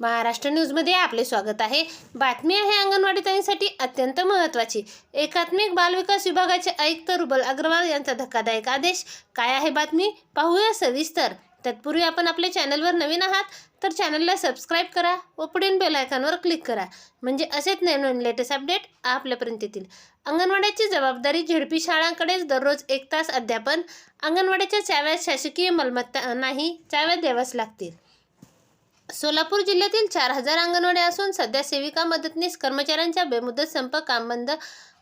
महाराष्ट्र न्यूजमध्ये आपले स्वागत आहे. बातमी आहे अंगणवाडी ताईंसाठी अत्यंत महत्त्वाची. एकात्मिक बालविकास विभागाचे आयुक्त रुबल अग्रवाल यांचा धक्कादायक आदेश. काय आहे बातमी? पाहूया सविस्तर. तत्पूर्वी आपण आपल्या चॅनलवर नवीन आहात तर चॅनलला सबस्क्राईब करा व पुढील बेलायकॉनवर क्लिक करा. म्हणजे असेच नवीन लेटेस्ट अपडेट आपल्यापर्यंत येतील अंगणवाड्याची जबाबदारी झेडपी शाळांकडेच दररोज एक तास अध्यापन. अंगणवाड्याच्या चाव्यात शासकीय मालमत्ता नाही चाव्यात द्याव्याच लागतील. सोलापूर जिल्ह्यातील चार हजार अंगणवाड्या असून सध्या सेविका मदतनीस कर्मचाऱ्यांच्या बेमुदत संप कामबंद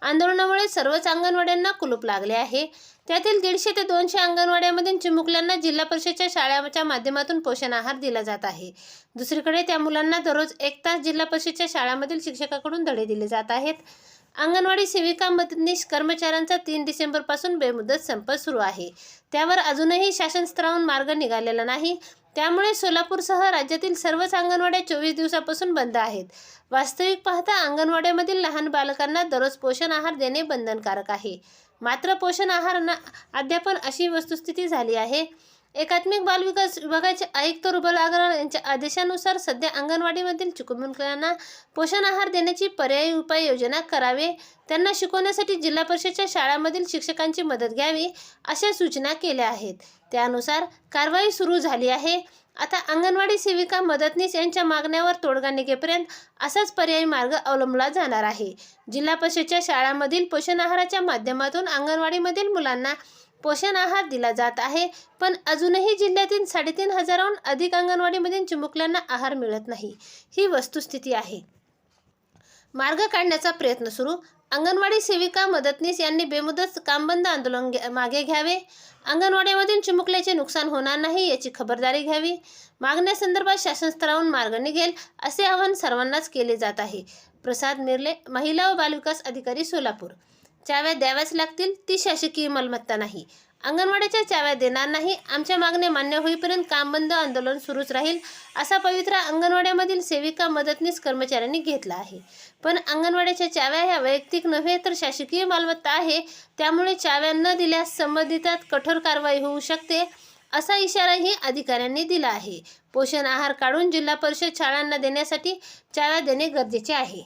आंदोलनामुळे सर्वच अंगणवाड्यांना कुलूप लागले आहे. त्यातील दीडशे ते दोनशे अंगणवाड्यामधील चिमुकल्यांना जिल्हा परिषदच्या शाळेच्या माध्यमातून पोषण आहार दिला जात आहे. दुसरीकडे त्या मुलांना दररोज एक तास जिल्हा परिषदच्या शाळांमधील शिक्षकाकडून धडे दिले जात आहेत. अंगणवाडी सेविका मदतनीस कर्मचाऱ्यांचा तीन डिसेंबरपासून बेमुदत संप सुरू आहे. त्यावर अजूनही शासन स्तरावरून मार्ग निघालेला नाही. त्यामुळे सोलापूरसह राज्यातील सर्वच अंगणवाड्या चोवीस दिवसापासून बंद आहेत. वास्तविक पाहता अंगणवाड्यामधील लहान बालकांना दररोज पोषण आहार देणे बंधनकारक आहे. मात्र पोषण आहार ना अद्यापन अशी वस्तुस्थिती झाली आहे. एकात्मिक बालविकास विभागाचे आयुक्त रुबल अग्रवाल यांच्या आदेशानुसार सध्या अंगणवाडीमधील चिकुमुकल्यांना पोषण आहार देण्याची पर्यायी उपाययोजना करावे. त्यांना शिकवण्यासाठी जिल्हा परिषदच्या शाळांमधील शिक्षकांची मदत घ्यावी अशा सूचना केल्या आहेत. त्यानुसार कारवाई सुरू झाली आहे. आता अंगणवाडी सेविका मदतनीस यांच्या मागण्यावर तोडगा निघेपर्यंत असाच पर्यायी मार्ग अवलंबला जाणार आहे. जिल्हा परिषदच्या शाळांमधील पोषण आहाराच्या माध्यमातून अंगणवाडीमधील मुलांना पोषण आहार दिला जात आहे. पण अजूनही जिल्ह्यातील साडेतीन हजाराहून अधिक अंगणवाडीमधील चिमुकल्यांना आहार मिळत नाही. ही वस्तुस्थिती आहे. मार्ग काढण्याचा प्रयत्न सुरू. अंगणवाडी सेविका मदतनीस यांनी बेमुदत कामबंद आंदोलन घ्या- मागे घ्यावे. अंगणवाडीमधून चिमुकल्याचे नुकसान होणार नाही याची खबरदारी घ्यावी. मागण्यासंदर्भात शासन स्तरावरून मार्ग निघेल असे आवाहन सर्वांनाच केले जात आहे. प्रसाद मिरले महिला व बालविकास अधिकारी सोलापूर. चाव्या द्याव्याच लागतील ती शासकीय मालमत्ता नाही. अंगणवाड्याच्या चाव्या देणार नाही आमच्या मागण्या मान्य होईपर्यंत काम बंद आंदोलन सुरूच राहील असा पवित्रा अंगणवाड्यामधील सेविका मदतनीस कर्मचाऱ्यांनी घेतला आहे. पण अंगणवाड्याच्या चाव्या ह्या वैयक्तिक नव्हे तर शासकीय मालमत्ता आहे त्यामुळे चाव्या न दिल्यास संबंधितात कठोर कारवाई होऊ शकते असा इशाराही अधिकाऱ्यांनी दिला आहे. पोषण आहार काढून जिल्हा परिषद शाळांना देण्यासाठी चाव्या देणे गरजेचे आहे.